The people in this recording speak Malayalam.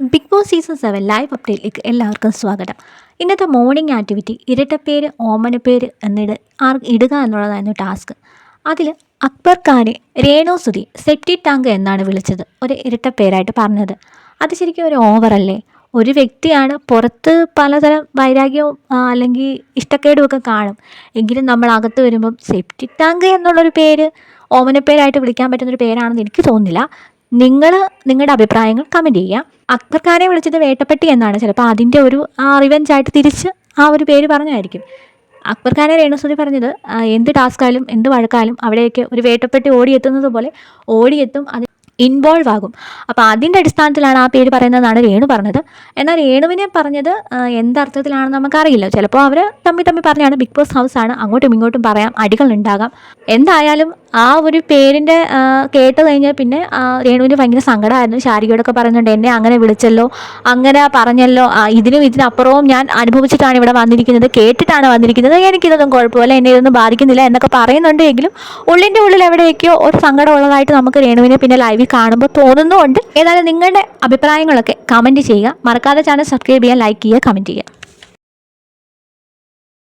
Big Boss season seven live അപ്ഡേറ്റിലേക്ക് എല്ലാവർക്കും സ്വാഗതം. ഇന്നത്തെ മോർണിംഗ് ആക്ടിവിറ്റി ഇരട്ടപ്പേര് ഓമനപ്പേര് എന്നിട് ആർ ഇടുക എന്നുള്ളതായിരുന്നു ടാസ്ക് അതിൽ അക്ബർ ഖാനെ രേണു സുധി സെപ്റ്റി ടാങ്ക് എന്നാണ് വിളിച്ചത്. ഒരു ഇരട്ടപ്പേരായിട്ട് പറഞ്ഞത്. അത് ശരിക്കും ഒരു ഓവറല്ലേ ഒരു വ്യക്തിയാണ് പുറത്ത് പലതരം വൈരാഗ്യവും അല്ലെങ്കിൽ ഇഷ്ടക്കേടും ഒക്കെ കാണും. എങ്കിലും നമ്മൾ അകത്ത് വരുമ്പം സെപ്റ്റി ടാങ്ക് എന്നുള്ളൊരു പേര് ഓമനപ്പേരായിട്ട് വിളിക്കാൻ പറ്റുന്നൊരു പേരാണെന്ന് എനിക്ക് തോന്നുന്നില്ല. നിങ്ങൾ നിങ്ങളുടെ അഭിപ്രായങ്ങൾ കമന്റ് ചെയ്യുക. അക്ബർ വിളിച്ചത് വേട്ടപ്പെട്ടി എന്നാണ്. ചിലപ്പോൾ അതിന്റെ ഒരു റിവെഞ്ച് ആയിട്ട് തിരിച്ച് ആ ഒരു പേര് പറഞ്ഞായിരിക്കും. അക്ബർ ഖാനെ രേണുസുതി പറഞ്ഞത് എന്ത് ടാസ്കായാലും എന്ത് വഴക്കായാലും അവിടേക്ക് ഒരു വേട്ടപ്പെട്ടി ഓടിയെത്തുന്നത് പോലെ ഓടിയെത്തും അത് ഇൻവോൾവ് ആകും. അപ്പോൾ അതിന്റെ അടിസ്ഥാനത്തിലാണ് ആ പേര് പറയുന്നതെന്നാണ് രേണു പറഞ്ഞത്. എന്നാൽ രേണുവിനെ പറഞ്ഞത് എന്തർത്ഥത്തിലാണെന്ന് നമുക്കറിയില്ല. ചിലപ്പോൾ അവർ തമ്മിൽ തമ്മിൽ പറഞ്ഞാണ് ബിഗ് ബോസ് ഹൗസ് ആണ്. അങ്ങോട്ടും ഇങ്ങോട്ടും പറയാം അടികൾ ഉണ്ടാകാം. എന്തായാലും ആ ഒരു പേരിന്റെ കേട്ട് കഴിഞ്ഞാൽ പിന്നെ രേണുവിന് ഭയങ്കര സങ്കടമായിരുന്നു ശാരികയോടൊക്കെ പറയുന്നുണ്ട് എന്നെ അങ്ങനെ വിളിച്ചല്ലോ അങ്ങനെ പറഞ്ഞല്ലോ. ഇതിനും ഇതിനപ്പുറവും ഞാൻ അനുഭവിച്ചിട്ടാണ് ഇവിടെ വന്നിരിക്കുന്നത്. കേട്ടിട്ടാണ് വന്നിരിക്കുന്നത്. എനിക്കിതൊന്നും കുഴപ്പമില്ല. എന്നെ ഇതൊന്നും ബാധിക്കുന്നില്ല എന്നൊക്കെ പറയുന്നുണ്ട് എങ്കിലും ഉള്ളിന്റെ ഉള്ളിൽ എവിടെയൊക്കെയോ ഒരു സങ്കടം ഉള്ളതായിട്ട് നമുക്ക് രേണുവിനെ പിന്നെ ലൈവിൽ കാണുമ്പോൾ തോന്നുന്നുമുണ്ട് ഏതായാലും നിങ്ങളുടെ അഭിപ്രായങ്ങളൊക്കെ കമന്റ് ചെയ്യുക. മറക്കാതെ ചാനൽ സബ്സ്ക്രൈബ് ചെയ്യുക ലൈക്ക് ചെയ്യുക കമന്റ് ചെയ്യുക.